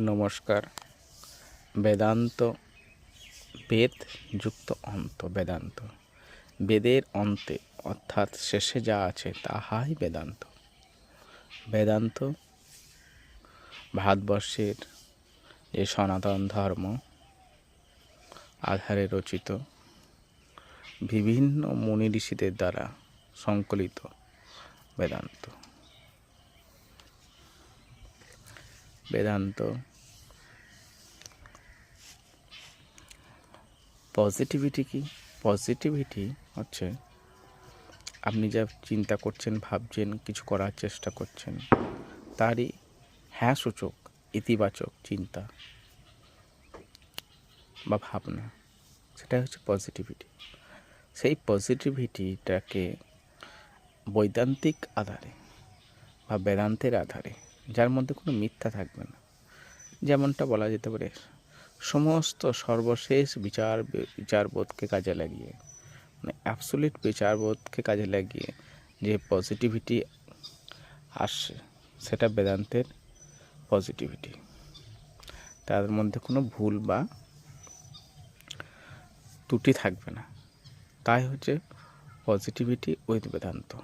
নমস্কার। বেদান্ত বেদ যুক্ত অন্ত, বেদান্ত। বেদের অন্তে, অর্থাৎ শেষে যা আছে তাহাই বেদান্ত। বেদান্ত ভারতবর্ষের যে সনাতন ধর্ম, আধারে রচিত, বিভিন্ন মুনি ঋষিদের দ্বারা সংকলিত বেদান্ত। বেদান্ত। পজিটিভিটি কি? পজিটিভিটি হচ্ছে আপনি যা চিন্তা করছেন, ভাবছেন, কিছু করার চেষ্টা করছেন, তারই হ্যাঁ সূচক ইতিবাচক চিন্তা বা ভাবনা সেটা হচ্ছে পজিটিভিটি সেই পজিটিভিটিটাকে বৈদান্তিক আধারে বা বেদান্তের আধারে যার মধ্যে কোনো মিথ্যা থাকবে না। যেমনটা বলা যেতে পারে, সমস্ত সর্বশেষ বিচার বিচারবোধকে কাজে লাগিয়ে মানে অ্যাবসোলিট বিচারবোধকে কাজে লাগিয়ে যে পজিটিভিটি আসছে সেটা বেদান্তের পজিটিভিটি তাদের মধ্যে কোনো ভুল বা ত্রুটি থাকবে না। তাই হচ্ছে পজিটিভিটি উইথ বেদান্ত।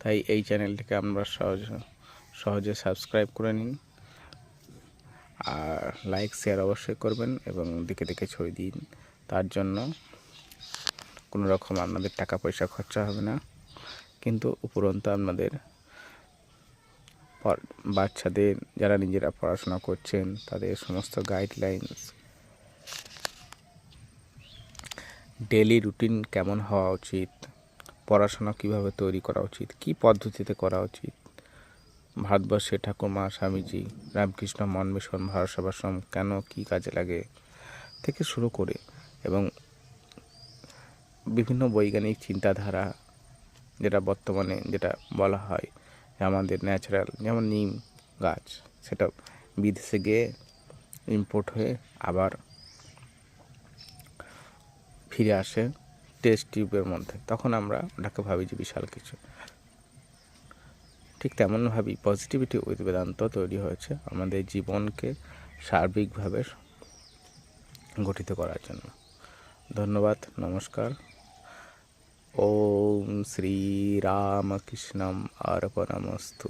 তাই এই চ্যানেলটিকে আমরা সহজ সহজে সাবস্ক্রাইব করে নিন। আর লাইক, শেয়ার অবশ্যই করবেন এবং দিকে দিকে ছড়িয়ে দিন। তার জন্য কোনো রকম আপনাদের টাকা পয়সা খরচা হবে না। কিন্তু উপরন্ত আপনাদের বাচ্চাদের যারা নিজেরা পড়াশোনা করছেন, তাদের সমস্ত গাইডলাইন্স ডেলি রুটিন কেমন হওয়া উচিত, পড়াশোনা কীভাবে তৈরি করা উচিত, কি পদ্ধতিতে করা উচিত ভারতবর্ষে ঠাকুরমা, স্বামীজি, রামকৃষ্ণ মন মিশন ভারত কেন, কি কাজে লাগে থেকে শুরু করে এবং বিভিন্ন বৈজ্ঞানিক চিন্তাধারা যেটা বর্তমানে যেটা বলা হয়, আমাদের ন্যাচারাল যেমন নিম গাছ, সেটা বিদেশে গিয়ে ইম্পোর্ট হয়ে আবার ফিরে আসে টেস্ট টিউবের মধ্যে। তখন আমরা ওটাকে ভাবি যে বিশাল কিছু। ঠিক তেমনভাবেই পজিটিভিটি উইথ বেদান্ত তৈরি হয়েছে আমাদের জীবনকে সার্বিকভাবে গঠিত করার জন্য। ধন্যবাদ, নমস্কার। ওম শ্রী অর্পণমস্তু।